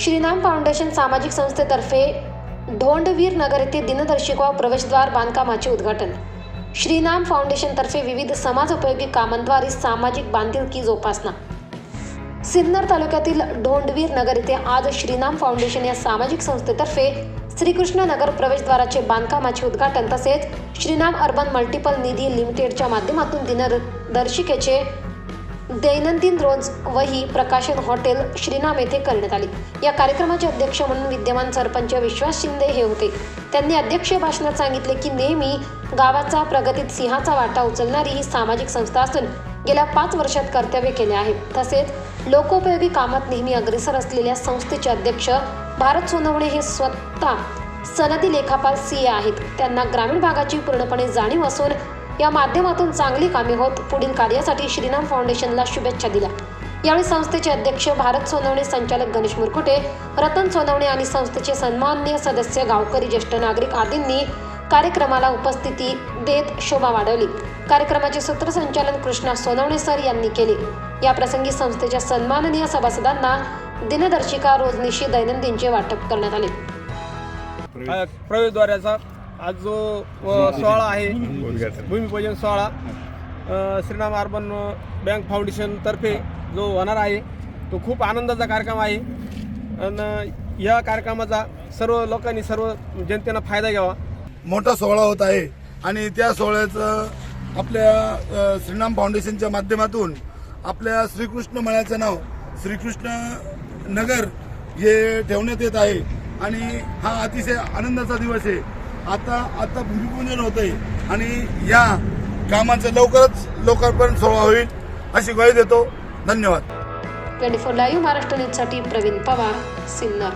Shreenam foundation सामाजिक संस्थेतर्फे ढोंडवीर नगर येथे दिनदर्शिका प्रवेशद्वार बांधकामाचे उद्घाटन. श्रीनाम फाउंडेशनतर्फे विविध समाजोपयोगी कामांद्वारे सामाजिक बांधिलकी जोपासना. सिन्नर तालुक्यातील ढोंडवीर नगर येथे आज श्रीनाम फाउंडेशन या सामाजिक संस्थेतर्फे श्रीकृष्ण नगर प्रवेशद्वाराचे बांधकामाचे उद्घाटन तसेच श्रीनाम अर्बन मल्टिपल निधी लिमिटेडच्या माध्यमातून दिनदर्शिकेचे दैनंदिन रोज वही प्रकाशन हॉटेल श्रीनाम येथे करण्यात आली. या कार्यक्रमाचे अध्यक्ष म्हणून विद्यमान सरपंच विश्वास शिंदे हे होते. त्यांनी अध्यक्षीय भाषणात सांगितले की नेहमी गावाचा प्रगतीत सिंहाचा वाटा उचलणारी ही सामाजिक संस्था असून गेल्या पाच वर्षात कर्तव्य केले आहे. तसेच लोकोपयोगी कामात नेहमी अग्रेसर असलेल्या संस्थेचे अध्यक्ष भारत सोनवणे हे स्वतः सनदी लेखापाल सी आहेत. त्यांना ग्रामीण भागाची पूर्णपणे जाणीव असून या माध्यमातून चांगली कामे होत पुढील कार्यासाठी श्रीनाम फाउंडेशनला शुभेच्छा दिल्या. यावेळी संस्थेचे अध्यक्ष भारत सोनवणे संचालक गणेश मुरकुटे रतन सोनवणे आणि संस्थेचे सन्माननीय सदस्य गावकरी ज्येष्ठ नागरिक आदींनी कार्यक्रमाला उपस्थिती देत शोभा वाढवली. कार्यक्रमाचे सूत्रसंचालन कृष्णा सोनवणे सर यांनी केले. या प्रसंगी संस्थेच्या सन्माननीय सभासदांना दिनदर्शिका रोजनिशी दैनंदिनचे वाटप करण्यात आले. प्रवेशद्वाराचा आज जो सोहळा आहे भूमिपूजन सोहळा श्रीराम अर्बन बँक फाउंडेशनतर्फे जो होणार आहे तो खूप आनंदाचा कार्यक्रम आहे. आणि या कार्यक्रमाचा सर्व लोकांनी सर्व जनतेनं फायदा घ्यावा. मोठा सोहळा होत आहे. आणि त्या सोहळ्याचं आपल्या श्रीराम फाउंडेशनच्या माध्यमातून आपल्या श्रीकृष्ण मळ्याचं नाव श्रीकृष्ण नगर हे ठेवण्यात येत आहे. आणि हा अतिशय आनंदाचा दिवस आहे. आता आता भूमिपूजन होत आहे आणि या कामाचं लवकरच लोकार्पण सोहळा होईल अशी ग्वाही देतो. धन्यवाद. ट्वेंटी फोर लाईव्ह महाराष्ट्र न्यूजसाठी प्रवीण पवार सिन्नर.